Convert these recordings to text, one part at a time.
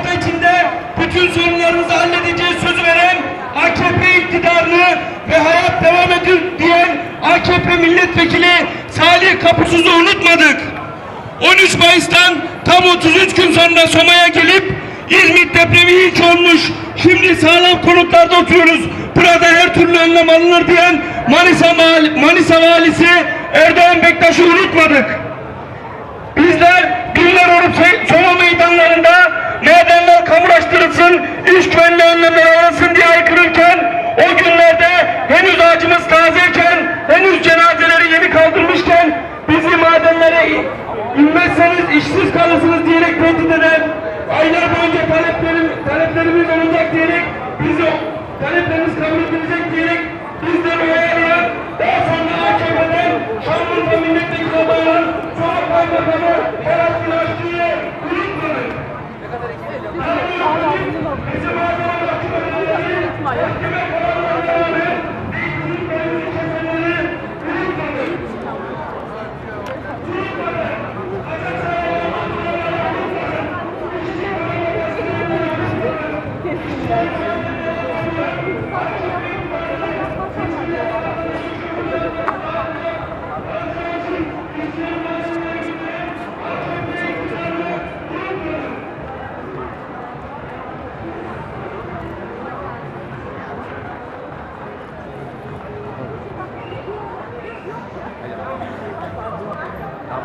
hafta içinde bütün sorunlarınızı halledeceği söz veren AKP iktidarını ve hayat devam edir diyen AKP milletvekili Salih Kapusuz'u unutmadık. 13 Mayıs'tan tam 33 gün sonra Soma'ya gelip İzmit depremi ilk olmuş. Şimdi sağlam konutlarda oturuyoruz. Burada her türlü önlem alınır diyen Manisa, Manisa valisi Erdoğan Bektaş'ı unutmadık. İş güvenliği önlemleri alınsın diye haykırırken o günlerde henüz ağacımız tazeyken, henüz cenazeleri yeni kaldırmışken bizi madenlere in- inmezseniz işsiz kalırsınız diyerek tehdit eden, aylar boyunca taleplerim, taleplerimiz olacak diyerek bizi taleplerimiz kabul edilecek diyerek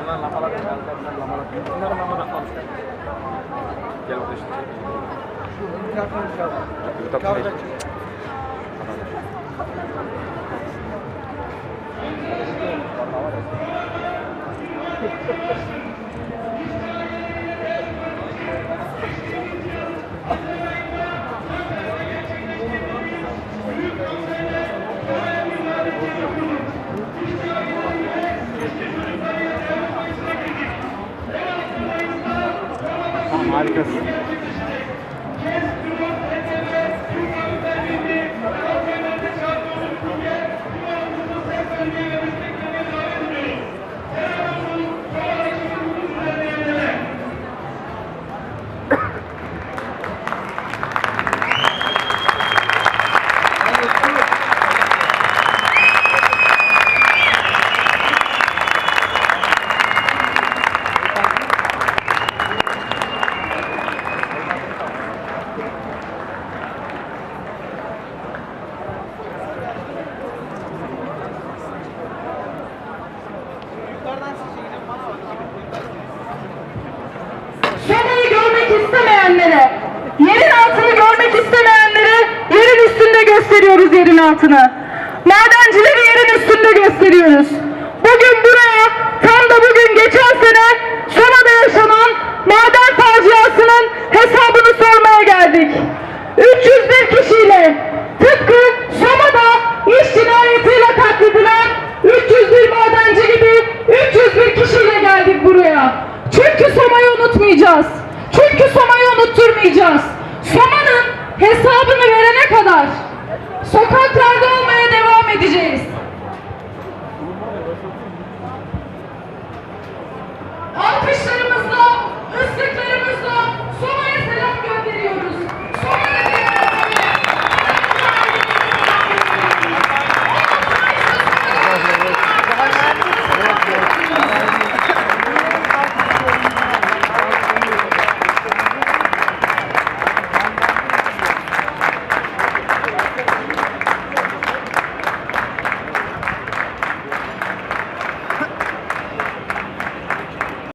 bunlar lamalar bunlar lamalar. Bunlar lama atlamışlar. Gel burada harikasın. Soma'yı görmek istemeyenlere, yerin altını görmek istemeyenlere yerin üstünde gösteriyoruz yerin altını. Madencileri yerin üstünde gösteriyoruz. Bugün buraya tam da bugün geçen sene Soma'da yaşanan maden faciasının hesabını sormaya geldik. 301 kişiyle tıpkı Soma'da iş cinayetiyle katledilen 301 madenci gibi 301 kişiyle geldik buraya. Çünkü Soma'yı unutmayacağız. Çünkü Soma'yı durmayacağız. Soma'nın hesabını verene kadar sokaklarda olmaya devam edeceğiz.